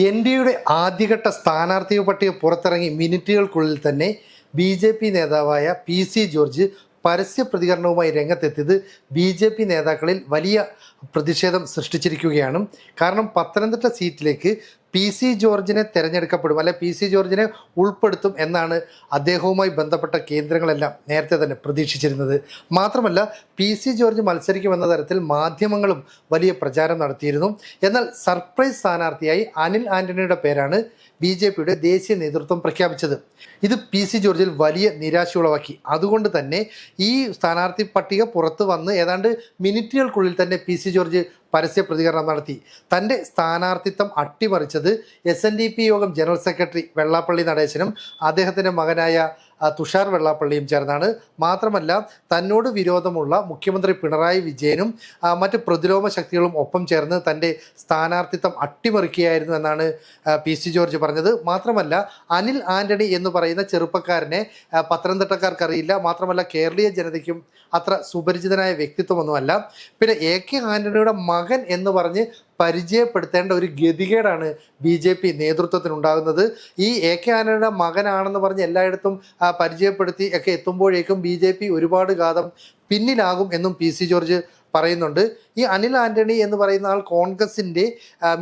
N D എയുടെ ആദ്യഘട്ട സ്ഥാനാർത്ഥി പട്ടിക പുറത്തിറങ്ങി മിനിറ്റുകൾക്കുള്ളിൽ തന്നെ ബി ജെ പി നേതാവായ പി സി ജോർജ് പരസ്യ പ്രതികരണവുമായി രംഗത്തെത്തിയത് ബി ജെ പി നേതാക്കളിൽ വലിയ പ്രതിഷേധം സൃഷ്ടിച്ചിരിക്കുകയാണ്. കാരണം പത്തനംതിട്ട സീറ്റിലേക്ക് പി സി ജോർജിനെ തിരഞ്ഞെടുക്കപ്പെടും അല്ലെ പി സി ജോർജിനെ ഉൾപ്പെടുത്തും എന്നാണ് അദ്ദേഹവുമായി ബന്ധപ്പെട്ട കേന്ദ്രങ്ങളെല്ലാം നേരത്തെ തന്നെ പ്രതീക്ഷിച്ചിരുന്നത്. മാത്രമല്ല പി സി ജോർജ് മത്സരിക്കുമെന്ന തരത്തിൽ മാധ്യമങ്ങളും വലിയ പ്രചാരം നടത്തിയിരുന്നു. എന്നാൽ സർപ്രൈസ് സ്ഥാനാർത്ഥിയായി അനിൽ ആന്റണിയുടെ പേരാണ് ബി ജെ പിയുടെ ദേശീയ നേതൃത്വം പ്രഖ്യാപിച്ചത്. ഇത് പി സി ജോർജിൽ വലിയ നിരാശ ഉളവാക്കി അതുകൊണ്ട് തന്നെ ഈ സ്ഥാനാർത്ഥി പട്ടിക പുറത്തു വന്ന് ഏതാണ്ട് മിനിറ്റുകൾക്കുള്ളിൽ തന്നെ പി സി ജോർജ് പരസ്യ പ്രതികരണം നടത്തി. തന്റെ സ്ഥാനാർത്ഥിത്വം അട്ടിമറിച്ചത് എസ് യോഗം ജനറൽ സെക്രട്ടറി വെള്ളാപ്പള്ളി നടേശനും അദ്ദേഹത്തിന്റെ മകനായ തുഷാർ വെള്ളാപ്പള്ളിയും ചേർന്നാണ്. മാത്രമല്ല തന്നോട് വിരോധമുള്ള മുഖ്യമന്ത്രി പിണറായി വിജയനും മറ്റ് പ്രതിലോമ ശക്തികളും ഒപ്പം ചേർന്ന് തന്റെ സ്ഥാനാർത്ഥിത്വം അട്ടിമറിക്കുകയായിരുന്നു എന്നാണ് പി സി ജോർജ് പറഞ്ഞത്. മാത്രമല്ല അനിൽ ആന്റണി എന്ന് പറയുന്ന ചെറുപ്പക്കാരനെ പത്തനംതിട്ടക്കാർക്കറിയില്ല. മാത്രമല്ല കേരളീയ ജനതയ്ക്കും അത്ര സുപരിചിതനായ വ്യക്തിത്വമൊന്നുമല്ല. പിന്നെ എ കെ ആന്റണിയുടെ മകൻ എന്ന് പറഞ്ഞ് പരിചയപ്പെടുത്തേണ്ട ഒരു ഗതികേടാണ് ബി ജെ പി നേതൃത്വത്തിനുണ്ടാകുന്നത്. ഈ എ കെ ആനയുടെ മകനാണെന്ന് പറഞ്ഞ് എല്ലായിടത്തും പരിചയപ്പെടുത്തി ഒക്കെ എത്തുമ്പോഴേക്കും ബി ജെ പി ഒരുപാട് കാലം പിന്നിലാകും എന്നും പി സി ജോർജ് പറയുന്നുണ്ട്. ഈ അനിൽ ആന്റണി എന്ന് പറയുന്ന ആൾ കോൺഗ്രസിന്റെ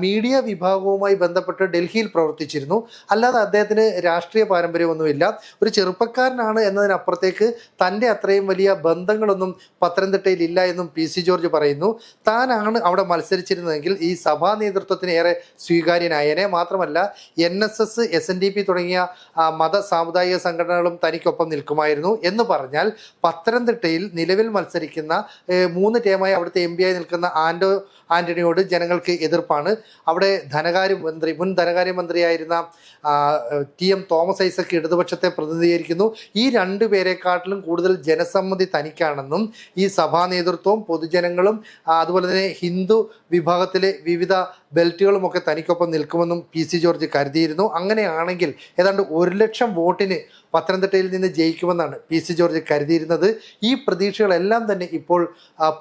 മീഡിയ വിഭാഗവുമായി ബന്ധപ്പെട്ട് ഡൽഹിയിൽ പ്രവർത്തിച്ചിരുന്നു. അല്ലാതെ അദ്ദേഹത്തിന് രാഷ്ട്രീയ പാരമ്പര്യമൊന്നുമില്ല. ഒരു ചെറുപ്പക്കാരനാണ് എന്നതിനപ്പുറത്തേക്ക് തന്റെ അത്രയും വലിയ ബന്ധങ്ങളൊന്നും പത്തനംതിട്ടയിൽ ഇല്ല എന്നും പി സി ജോർജ് പറയുന്നു. താനാണ് അവിടെ മത്സരിച്ചിരുന്നതെങ്കിൽ ഈ സഭാ നേതൃത്വത്തിന് ഏറെ സ്വീകാര്യനായനെ മാത്രമല്ല N S S S N D P തുടങ്ങിയ മത സാമുദായിക സംഘടനകളും തനിക്കൊപ്പം നിൽക്കുമായിരുന്നു എന്ന് പറഞ്ഞാൽ പത്തനംതിട്ടയിൽ നിലവിൽ മത്സരിക്കുന്ന മൂന്ന് മൂന്ന് ടേമായി അവിടുത്തെ എം പി ആയി നിൽക്കുന്ന ആൻഡോ ആന്റണിയോട് ജനങ്ങൾക്ക് എതിർപ്പാണ്. അവിടെ ധനകാര്യമന്ത്രി മുൻ ധനകാര്യമന്ത്രിയായിരുന്ന ടി എം തോമസ് ഐസക് ഇടതുപക്ഷത്തെ പ്രതിനിധീകരിക്കുന്നു. ഈ രണ്ടു പേരെക്കാട്ടിലും കൂടുതൽ ജനസമ്മതി തനിക്കാണെന്നും ഈ സഭാ നേതൃത്വവും പൊതുജനങ്ങളും അതുപോലെ തന്നെ ഹിന്ദു വിഭാഗത്തിലെ വിവിധ ബെൽറ്റുകളുമൊക്കെ തനിക്കൊപ്പം നിൽക്കുമെന്നും പി സി ജോർജ് കരുതിയിരുന്നു. അങ്ങനെയാണെങ്കിൽ ഏതാണ്ട് ഒരു ലക്ഷം വോട്ടിന് പത്തനംതിട്ടയിൽ നിന്ന് ജയിക്കുമെന്നാണ് പി സി ജോർജ് കരുതിയിരുന്നത്. ഈ പ്രതീക്ഷകളെല്ലാം തന്നെ ഇപ്പോൾ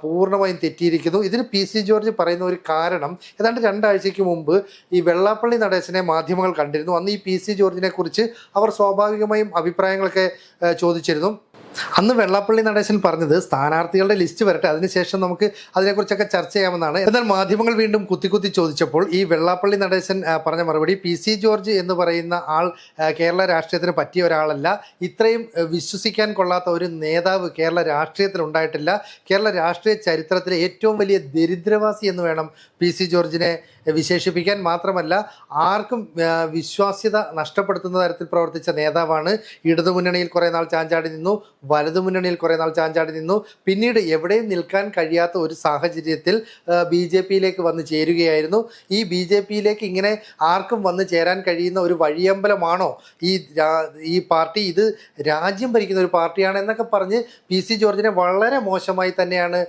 പൂർണമായും തെറ്റിയിരിക്കുന്നു. ഇതിന് പി സി ജോർജ് പറയുന്ന ഒരു കാരണം ഏതാണ്ട് രണ്ടാഴ്ചയ്ക്ക് മുമ്പ് ഈ വെള്ളാപ്പള്ളി നടേശനെ മാധ്യമങ്ങൾ കണ്ടിരുന്നു. അന്ന് ഈ പി സി ജോർജിനെ കുറിച്ച് അവർ സ്വാഭാവികമായും അഭിപ്രായങ്ങളൊക്കെ ചോദിച്ചിരുന്നു. അന്ന് വെള്ളാപ്പള്ളി നടേശൻ പറഞ്ഞത് സ്ഥാനാർത്ഥികളുടെ ലിസ്റ്റ് വരട്ടെ അതിനുശേഷം നമുക്ക് അതിനെക്കുറിച്ചൊക്കെ ചർച്ച ചെയ്യാമെന്നാണ്. എന്നാൽ മാധ്യമങ്ങൾ വീണ്ടും കുത്തി കുത്തി ചോദിച്ചപ്പോൾ ഈ വെള്ളാപ്പള്ളി നടേശൻ പറഞ്ഞ മറുപടി പി സി ജോർജ് എന്ന് പറയുന്ന ആൾ കേരള രാഷ്ട്രീയത്തിന് പറ്റിയ ഒരാളല്ല. ഇത്രയും വിശ്വസിക്കാൻ കൊള്ളാത്ത ഒരു നേതാവ് കേരള രാഷ്ട്രീയത്തിൽ ഉണ്ടായിട്ടില്ല. കേരള രാഷ്ട്രീയ ചരിത്രത്തിലെ ഏറ്റവും വലിയ ദരിദ്രവാസി എന്ന് വേണം പി സി ജോർജിനെ വിശേഷിപ്പിക്കാൻ മാത്രമല്ല ആർക്കും വിശ്വാസ്യത നഷ്ടപ്പെടുത്തുന്ന തരത്തിൽ പ്രവർത്തിച്ച നേതാവാണ്. ഇടതുമുന്നണിയിൽ കുറേ നാൾ ചാഞ്ചാടി നിന്നു വലതു മുന്നണിയിൽ കുറേ നാൾ ചാഞ്ചാടി നിന്നു. പിന്നീട് എവിടെയും നിൽക്കാൻ കഴിയാത്ത ഒരു സാഹചര്യത്തിൽ ബി ജെ പിയിലേക്ക് വന്ന് ചേരുകയായിരുന്നു. ഈ ബി ജെ പിയിലേക്ക് ഇങ്ങനെ ആർക്കും വന്ന് ചേരാൻ കഴിയുന്ന ഒരു വഴിയമ്പലമാണോ? ഈ ഈ പാർട്ടി ഇത് രാജ്യം ഭരിക്കുന്ന ഒരു പാർട്ടിയാണ് എന്നൊക്കെ പറഞ്ഞ് പി സി ജോർജിനെ വളരെ മോശമായി തന്നെയാണ്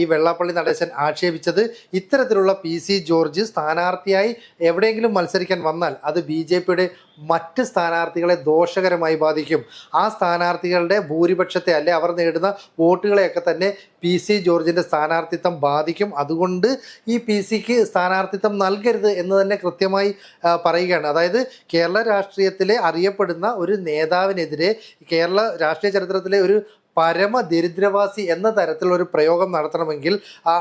ഈ വെള്ളാപ്പള്ളി നടേശൻ ആക്ഷേപിച്ചത്. ഇത്തരത്തിലുള്ള പി സി ജോർജ് സ്ഥാനാർത്ഥിയായി എവിടെയെങ്കിലും മത്സരിക്കാൻ വന്നാൽ അത് ബി ജെ പിയുടെ മറ്റ് സ്ഥാനാർത്ഥികളെ ദോഷകരമായി ബാധിക്കും. ആ സ്ഥാനാർത്ഥികളുടെ ഭൂരിപക്ഷത്തെ അല്ലെ അവർ നേടുന്ന വോട്ടുകളെയൊക്കെ തന്നെ പി സി ജോർജിന്റെ സ്ഥാനാർത്ഥിത്വം ബാധിക്കും. അതുകൊണ്ട് ഈ പി സിക്ക് സ്ഥാനാർത്ഥിത്വം നൽകരുത് എന്ന് തന്നെ കൃത്യമായി പറയുകയാണ്. അതായത് കേരള രാഷ്ട്രീയത്തിലെ അറിയപ്പെടുന്ന ഒരു നേതാവിനെതിരെ കേരള രാഷ്ട്രീയ ചരിത്രത്തിലെ ഒരു പരമ ദരിദ്രവാസി എന്ന തരത്തിലുള്ള ഒരു പ്രയോഗം നടത്തണമെങ്കിൽ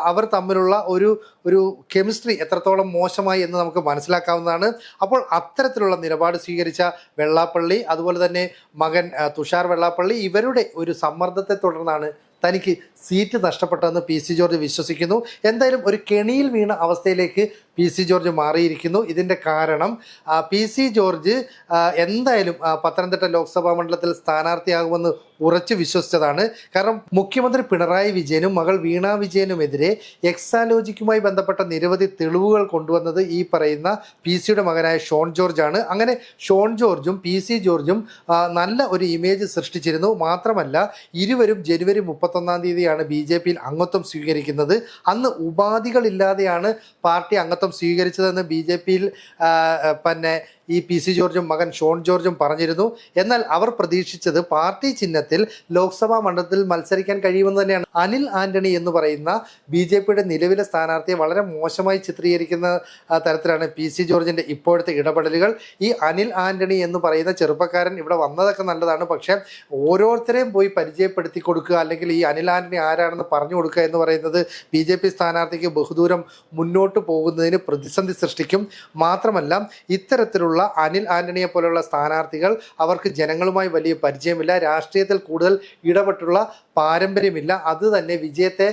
അവർ തമ്മിലുള്ള ഒരു ഒരു കെമിസ്ട്രി എത്രത്തോളം മോശമായി എന്ന് നമുക്ക് മനസ്സിലാക്കാവുന്നതാണ്. അപ്പോൾ അത്തരത്തിലുള്ള നിലപാട് സ്വീകരിച്ച വെള്ളാപ്പള്ളി അതുപോലെ തന്നെ മകൻ തുഷാർ വെള്ളാപ്പള്ളി ഇവരുടെ ഒരു സമ്മർദ്ദത്തെ തുടർന്നാണ് തനിക്ക് സീറ്റ് നഷ്ടപ്പെട്ടെന്ന് പി സി ജോർജ് വിശ്വസിക്കുന്നു. എന്തായാലും ഒരു കെണിയിൽ വീണ അവസ്ഥയിലേക്ക് പി സി ജോർജ് മാറിയിരിക്കുന്നു. ഇതിന്റെ കാരണം പി സി ജോർജ് എന്തായാലും പത്തനംതിട്ട ലോക്സഭാ മണ്ഡലത്തിൽ സ്ഥാനാർത്ഥിയാകുമെന്ന് ഉറച്ചു വിശ്വസിച്ചതാണ്. കാരണം മുഖ്യമന്ത്രി പിണറായി വിജയനും മകൾ വീണ വിജയനുമെതിരെ എക്സാലോജിക്കുമായി ബന്ധപ്പെട്ട നിരവധി തെളിവുകൾ കൊണ്ടുവന്നത് ഈ പറയുന്ന പി സിയുടെ മകനായ ഷോൺ ജോർജ് ആണ് അങ്ങനെ ഷോൺ ജോർജും പി സി ജോർജും നല്ല ഒരു ഇമേജ് സൃഷ്ടിച്ചിരുന്നു. മാത്രമല്ല ഇരുവരും ജനുവരി മുപ്പത്തി മുപ്പത്തൊന്നാം തീയതിയാണ് ബി ജെ പിയിൽ അംഗത്വം സ്വീകരിക്കുന്നത്. അന്ന് ഉപാധികളില്ലാതെയാണ് പാർട്ടി അംഗത്വം സ്വീകരിച്ചതെന്ന് ബി ജെ പിയിൽ പിന്നെ ഈ പി സി ജോർജും മകൻ ഷോൺ ജോർജും പറഞ്ഞിരുന്നു. എന്നാൽ അവർ പ്രതീക്ഷിച്ചത് പാർട്ടി ചിഹ്നത്തിൽ ലോക്സഭാ മണ്ഡലത്തിൽ മത്സരിക്കാൻ കഴിയുമെന്ന് തന്നെയാണ്. അനിൽ ആന്റണി എന്ന് പറയുന്ന ബി ജെ പിയുടെ നിലവിലെ സ്ഥാനാർത്ഥിയെ വളരെ മോശമായി ചിത്രീകരിക്കുന്ന തരത്തിലാണ് പി സി ജോർജിന്റെ ഇപ്പോഴത്തെ ഇടപെടലുകൾ. ഈ അനിൽ ആന്റണി എന്ന് പറയുന്ന ചെറുപ്പക്കാരൻ ഇവിടെ വന്നതൊക്കെ നല്ലതാണ്. പക്ഷേ ഓരോരുത്തരെയും പോയി പരിചയപ്പെടുത്തി കൊടുക്കുക അല്ലെങ്കിൽ ഈ അനിൽ ആന്റണി ആരാണെന്ന് പറഞ്ഞു കൊടുക്കുക എന്ന് പറയുന്നത് ബി ജെ പി സ്ഥാനാർത്ഥിക്ക് ബഹുദൂരം മുന്നോട്ട് പോകുന്നതിന് പ്രതിസന്ധി സൃഷ്ടിക്കും. മാത്രമല്ല ഇത്തരത്തിലുള്ള അനിൽ ആന്റണിയെ പോലെയുള്ള സ്ഥാനാർത്ഥികൾ അവർക്ക് ജനങ്ങളുമായി വലിയ പരിചയമില്ല. രാഷ്ട്രീയത്തിൽ കൂടുതൽ ഇടപെട്ടുള്ള പാരമ്പര്യമില്ല. അത് തന്നെ വിജയത്തെ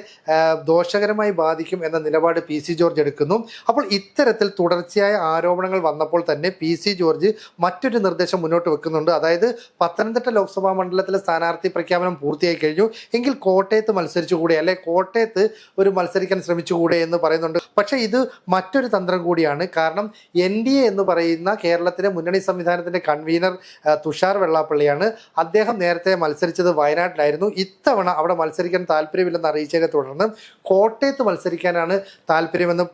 ദോഷകരമായി ബാധിക്കും എന്ന നിലപാട് പി സി ജോർജ് എടുക്കുന്നു. അപ്പോൾ ഇത്തരത്തിൽ തുടർച്ചയായ ആരോപണങ്ങൾ വന്നപ്പോൾ തന്നെ പി സി ജോർജ് മറ്റൊരു നിർദ്ദേശം മുന്നോട്ട് വെക്കുന്നുണ്ട്. അതായത് പത്തനംതിട്ട ലോക്സഭാ മണ്ഡലത്തിലെ സ്ഥാനാർത്ഥി പ്രഖ്യാപനം പൂർത്തിയായി കഴിഞ്ഞു. എങ്കിൽ കോട്ടയത്ത് മത്സരിച്ചുകൂടെ അല്ലെ കോട്ടയത്ത് ഒരു മത്സരിക്കാൻ ശ്രമിച്ചുകൂടെ എന്ന് പറയുന്നുണ്ട്. പക്ഷേ ഇത് മറ്റൊരു തന്ത്രം കൂടിയാണ്. കാരണം എൻ ഡി എ എന്ന് പറയുന്ന കേരളത്തിലെ മുന്നണി സംവിധാനത്തിന്റെ കൺവീനർ തുഷാർ വെള്ളാപ്പള്ളിയാണ്. അദ്ദേഹം നേരത്തെ മത്സരിച്ചത് വയനാട്ടിലായിരുന്നു. ഇത്തവണ അവിടെ മത്സരിക്കാൻ താല്പര്യമില്ലെന്ന് അറിയിച്ചതിനെ തുടർന്ന് കോട്ടയത്ത് മത്സരിക്കാനാണ് താല്പര്യമെന്ന്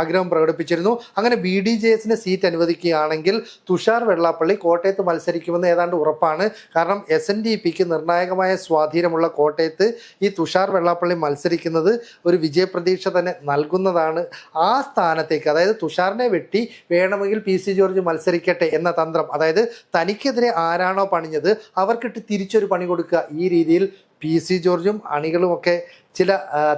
ആഗ്രഹം പ്രകടിപ്പിച്ചിരുന്നു. അങ്ങനെ ബി ഡി ജെ എസിന് സീറ്റ് അനുവദിക്കുകയാണെങ്കിൽ തുഷാർ വെള്ളാപ്പള്ളി കോട്ടയത്ത് മത്സരിക്കുമെന്ന് ഏതാണ്ട് ഉറപ്പാണ്. കാരണം എസ് എൻ ഡി പിക്ക് നിർണായകമായ സ്വാധീനമുള്ള കോട്ടയത്ത് ഈ തുഷാർ വെള്ളാപ്പള്ളി മത്സരിക്കുന്നത് ഒരു വിജയപ്രതീക്ഷ തന്നെ നൽകുന്നതാണ് ആ സ്ഥാനത്തേക്ക്. അതായത് തുഷാറിനെ വെട്ടി വേണമെങ്കിൽ പി സി ജോർജ് മത്സരിക്കട്ടെ എന്ന തന്ത്രം. അതായത് തനിക്കെതിരെ ആരാണോ പണിഞ്ഞത് അവർക്കിട്ട് തിരിച്ചൊരു പണി കൊടുക്കുക ഈ രീതിയിൽ പി സി ജോർജും അണികളും ഒക്കെ ചില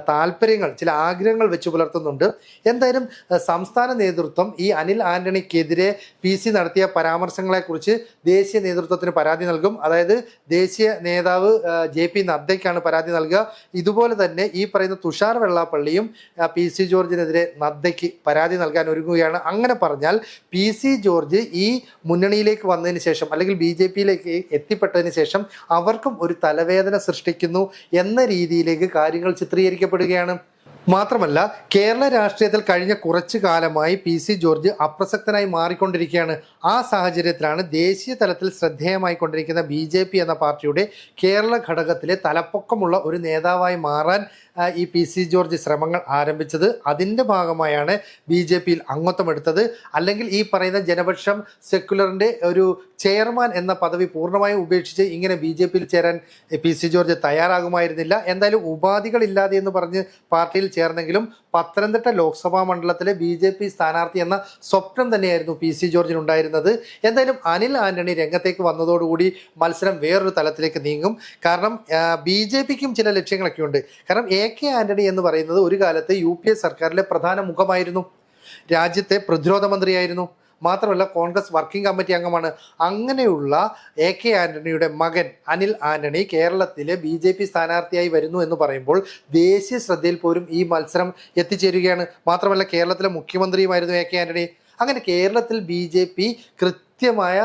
താല്പര്യങ്ങൾ ചില ആഗ്രഹങ്ങൾ വെച്ച് പുലർത്തുന്നുണ്ട്. എന്തായാലും സംസ്ഥാന നേതൃത്വം ഈ അനിൽ ആന്റണിക്കെതിരെ പി സി നടത്തിയ പരാമർശങ്ങളെക്കുറിച്ച് ദേശീയ നേതൃത്വത്തിന് പരാതി നൽകും. അതായത് ദേശീയ നേതാവ് ജെ പി നദ്ദയ്ക്കാണ് പരാതി നൽകുക. ഇതുപോലെ തന്നെ ഈ പറയുന്ന തുഷാർ വെള്ളാപ്പള്ളിയും പി സി ജോർജിനെതിരെ നദ്ദയ്ക്ക് പരാതി നൽകാൻ ഒരുങ്ങുകയാണ്. അങ്ങനെ പറഞ്ഞാൽ പി സി ജോർജ് ഈ മുന്നണിയിലേക്ക് വന്നതിന് ശേഷം അല്ലെങ്കിൽ ബി ജെ പിയിലേക്ക് എത്തിപ്പെട്ടതിന് ശേഷം അവർക്കും ഒരു തലവേദന സൃഷ്ടിക്കുന്നു എന്ന രീതിയിലേക്ക് കാര്യങ്ങൾ ചിത്രീകരിക്കപ്പെടുകയാണ്. മാത്രമല്ല കേരള രാഷ്ട്രീയത്തിൽ കഴിഞ്ഞ കുറച്ചു കാലമായി പി സി ജോർജ് അപ്രസക്തനായി മാറിക്കൊണ്ടിരിക്കുകയാണ്. ആ സാഹചര്യത്തിലാണ് ദേശീയ തലത്തിൽ ശ്രദ്ധേയമായി കൊണ്ടിരിക്കുന്ന ബി ജെ പി എന്ന പാർട്ടിയുടെ കേരള ഘടകത്തിലെ തലപ്പൊക്കമുള്ള ഒരു നേതാവായി മാറാൻ ഈ പി സി ജോർജ് ശ്രമങ്ങൾ ആരംഭിച്ചത്. അതിന്റെ ഭാഗമായാണ് ബി ജെ പിയിൽ അല്ലെങ്കിൽ ഈ പറയുന്ന ജനപക്ഷം സെക്യുലറിന്റെ ഒരു ചെയർമാൻ എന്ന പദവി പൂർണമായും ഉപേക്ഷിച്ച് ഇങ്ങനെ ബി ജെ പിയിൽ ചേരാൻ പി സി ജോർജ് തയ്യാറാകുമായിരുന്നില്ല. എന്തായാലും ഉപാധികളില്ലാതെ എന്ന് പറഞ്ഞ് പാർട്ടിയിൽ ചേർന്നെങ്കിലും പത്തനംതിട്ട ലോക്സഭാ മണ്ഡലത്തിലെ ബി ജെ പി സ്ഥാനാർത്ഥി എന്ന സ്വപ്നം തന്നെയായിരുന്നു പി സി ജോർജിനുണ്ടായിരുന്നത് എന്തായാലും അനിൽ ആന്റണി രംഗത്തേക്ക് വന്നതോടുകൂടി മത്സരം വേറൊരു തലത്തിലേക്ക് നീങ്ങും. കാരണം ബി ജെ പിക്കും ചില ലക്ഷ്യങ്ങളൊക്കെ ഉണ്ട് കാരണം എ കെ ആന്റണി എന്ന് പറയുന്നത് ഒരു കാലത്ത് യു പി എ സർക്കാരിലെ പ്രധാന മുഖമായിരുന്നു. രാജ്യത്തെ പ്രതിരോധ മന്ത്രിയായിരുന്നു. മാത്രമല്ല കോൺഗ്രസ് വർക്കിംഗ് കമ്മിറ്റി അംഗമാണ്. അങ്ങനെയുള്ള എ കെ ആന്റണിയുടെ മകൻ അനിൽ ആന്റണി കേരളത്തിലെ ബി ജെ പി സ്ഥാനാർത്ഥിയായി വരുന്നു എന്ന് പറയുമ്പോൾ ദേശീയ ശ്രദ്ധയിൽ പോലും ഈ മത്സരം എത്തിച്ചേരുകയാണ്. മാത്രമല്ല കേരളത്തിലെ മുഖ്യമന്ത്രിയുമായിരുന്നു എ കെ ആന്റണി. അങ്ങനെ കേരളത്തിൽ ബി ജെ പി കൃത്യമായ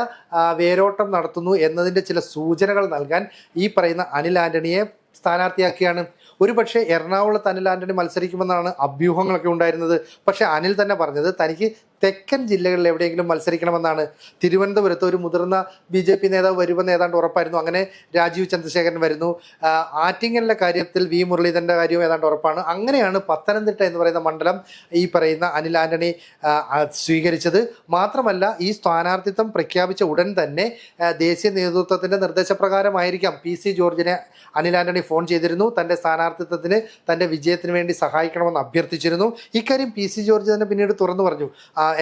വേരോട്ടം നടത്തുന്നു എന്നതിന്റെ ചില സൂചനകൾ നൽകാൻ ഈ പറയുന്ന അനിൽ ആന്റണിയെ സ്ഥാനാർത്ഥിയാക്കിയാണ്. ഒരുപക്ഷെ എറണാകുളത്ത് അനിൽ ആന്റണി മത്സരിക്കുമെന്നാണ് അഭ്യൂഹങ്ങളൊക്കെ ഉണ്ടായിരുന്നത്. പക്ഷേ അനിൽ തന്നെ പറഞ്ഞത് തനിക്ക് തെക്കൻ ജില്ലകളിൽ എവിടെയെങ്കിലും മത്സരിക്കണമെന്നാണ് തിരുവനന്തപുരത്ത് ഒരു മുതിർന്ന ബി ജെ പി നേതാവ് വരുമെന്ന് ഏതാണ്ട് ഉറപ്പായിരുന്നു. അങ്ങനെ രാജീവ് ചന്ദ്രശേഖരൻ വരുന്നു. ആറ്റിങ്ങലിന്റെ കാര്യത്തിൽ വി മുരളീധരന്റെ കാര്യവും ഏതാണ്ട് ഉറപ്പാണ്. അങ്ങനെയാണ് പത്തനംതിട്ട എന്ന് പറയുന്ന മണ്ഡലം ഈ പറയുന്ന അനിൽ ആന്റണി സ്വീകരിച്ചത്. മാത്രമല്ല ഈ സ്ഥാനാർത്ഥിത്വം പ്രഖ്യാപിച്ച ഉടൻ തന്നെ ദേശീയ നേതൃത്വത്തിന്റെ നിർദ്ദേശപ്രകാരമായിരിക്കാം പി സി ജോർജിനെ അനിൽ ആന്റണി ഫോൺ ചെയ്തിരുന്നു. തന്റെ സ്ഥാനാർത്ഥിത്വത്തിന് തന്റെ വിജയത്തിന് വേണ്ടി സഹായിക്കണമെന്ന് അഭ്യർത്ഥിച്ചിരുന്നു. ഇക്കാര്യം പി സി ജോർജ് തന്നെ പിന്നീട് തുറന്നു പറഞ്ഞു.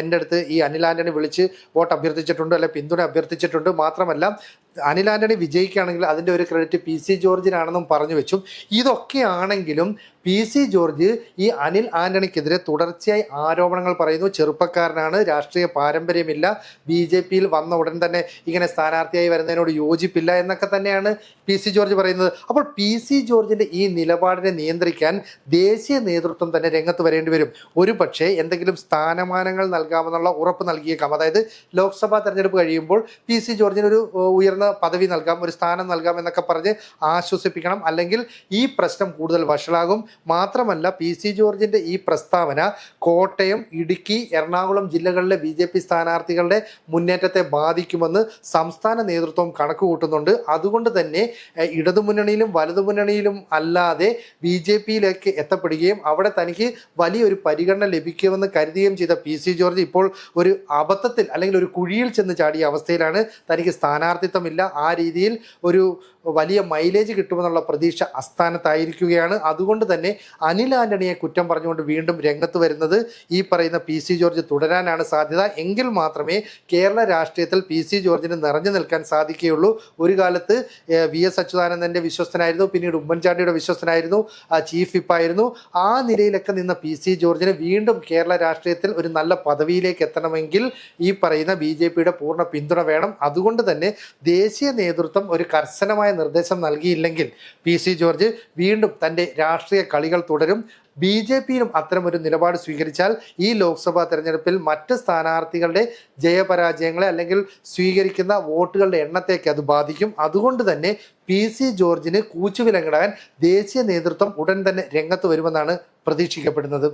എന്റെ അടുത്ത് ഈ അനിൽ ആന്റണി വിളിച്ച് വോട്ട് അഭ്യർത്ഥിച്ചിട്ടുണ്ട് അല്ലെ പിന്തുണ അഭ്യർത്ഥിച്ചിട്ടുണ്ട്. മാത്രമല്ല അനിൽ ആന്റണി വിജയിക്കുകയാണെങ്കിൽ അതിന്റെ ഒരു ക്രെഡിറ്റ് പി സി ജോർജിനാണെന്നും പറഞ്ഞു വെച്ചു. ഇതൊക്കെയാണെങ്കിലും പി സി ജോർജ് ഈ അനിൽ ആന്റണിക്കെതിരെ തുടർച്ചയായി ആരോപണങ്ങൾ പറയുന്നു. ചെറുപ്പക്കാരനാണ് രാഷ്ട്രീയ പാരമ്പര്യമില്ല. ബി ജെ പിയിൽ വന്ന ഉടൻ തന്നെ ഇങ്ങനെ സ്ഥാനാർത്ഥിയായി വരുന്നതിനോട് യോജിപ്പില്ല എന്നൊക്കെ തന്നെയാണ് പി സി ജോർജ് പറയുന്നത്. അപ്പോൾ പി സി ജോർജിന്റെ ഈ നിലപാടിനെ നിയന്ത്രിക്കാൻ ദേശീയ നേതൃത്വം തന്നെ രംഗത്ത് വരേണ്ടി വരും. ഒരു പക്ഷേ എന്തെങ്കിലും സ്ഥാനമാനങ്ങൾ നൽകാമെന്നുള്ള ഉറപ്പ് നൽകിയേക്കാം. അതായത് ലോക്സഭാ തെരഞ്ഞെടുപ്പ് കഴിയുമ്പോൾ പി സി ജോർജിന് ഒരു ഉയർന്ന പദവി നൽകാം ഒരു സ്ഥാനം നൽകാം എന്നൊക്കെ പറഞ്ഞ് ആശ്വസിപ്പിക്കണം. അല്ലെങ്കിൽ ഈ പ്രശ്നം കൂടുതൽ വഷളാകും. മാത്രമല്ല പി സി ജോർജിന്റെ ഈ പ്രസ്താവന കോട്ടയം ഇടുക്കി എറണാകുളം ജില്ലകളിലെ ബി ജെ പി സ്ഥാനാർത്ഥികളുടെ മുന്നേറ്റത്തെ ബാധിക്കുമെന്ന് സംസ്ഥാന നേതൃത്വം കണക്കുകൂട്ടുന്നുണ്ട്. അതുകൊണ്ട് തന്നെ ഇടതുമുന്നണിയിലും വലതുമുന്നണിയിലും അല്ലാതെ ബി ജെ പിയിലേക്ക് എത്തപ്പെടുകയും അവിടെ തനിക്ക് വലിയൊരു പരിഗണന ലഭിക്കുമെന്ന് കരുതുകയും ചെയ്ത പി സി ജോർജ് ഇപ്പോൾ ഒരു അബദ്ധത്തിൽ അല്ലെങ്കിൽ ഒരു കുഴിയിൽ ചെന്ന് ചാടിയ അവസ്ഥയിലാണ്. തനിക്ക് സ്ഥാനാർത്ഥിത്വമില്ല. ആ രീതിയിൽ ഒരു വലിയ മൈലേജ് കിട്ടുമെന്നുള്ള പ്രതീക്ഷ അസ്ഥാനത്തായിരിക്കുകയാണ്. അതുകൊണ്ട് തന്നെ അനിൽ ആന്റണിയെ കുറ്റം പറഞ്ഞുകൊണ്ട് വീണ്ടും രംഗത്ത് വരുന്നത് ഈ പറയുന്ന പി സി ജോർജ് തുടരാനാണ് സാധ്യത. എങ്കിൽ മാത്രമേ കേരള രാഷ്ട്രീയത്തിൽ പി സി ജോർജിന് നിറഞ്ഞു നിൽക്കാൻ സാധിക്കുകയുള്ളൂ. ഒരു കാലത്ത് വി എസ് അച്യുതാനന്ദന്റെ വിശ്വസ്തനായിരുന്നു. പിന്നീട് ഉമ്മൻചാണ്ടിയുടെ വിശ്വസ്തനായിരുന്നു. ചീഫ് വിപ്പായിരുന്നു ആ നിലയിലൊക്കെ നിന്ന പി സി ജോർജിന് വീണ്ടും കേരള രാഷ്ട്രീയത്തിൽ ഒരു നല്ല പദവിയിലേക്ക് എത്തണമെങ്കിൽ ഈ പറയുന്ന ബി ജെ പിയുടെ പൂർണ പിന്തുണ വേണം. അതുകൊണ്ട് തന്നെ ദേശീയ നേതൃത്വം ഒരു കർശനമായ നിർദ്ദേശം നൽകിയില്ലെങ്കിൽ പി സി ജോർജ് വീണ്ടും തന്റെ രാഷ്ട്രീയ കളികൾ തുടരും. ബി ജെ പിയിലും അത്തരമൊരു നിലപാട് സ്വീകരിച്ചാൽ ഈ ലോക്സഭാ തെരഞ്ഞെടുപ്പിൽ മറ്റ് സ്ഥാനാർത്ഥികളുടെ ജയപരാജയങ്ങളെ അല്ലെങ്കിൽ സ്വീകരിക്കുന്ന വോട്ടുകളുടെ എണ്ണത്തേക്ക് അത് ബാധിക്കും. അതുകൊണ്ട് തന്നെ പി സി ജോർജിന് കൂച്ചുവിലങ്ങിടാൻ ദേശീയ നേതൃത്വം ഉടൻ തന്നെ രംഗത്ത് വരുമെന്നാണ് പ്രതീക്ഷിക്കപ്പെടുന്നത്.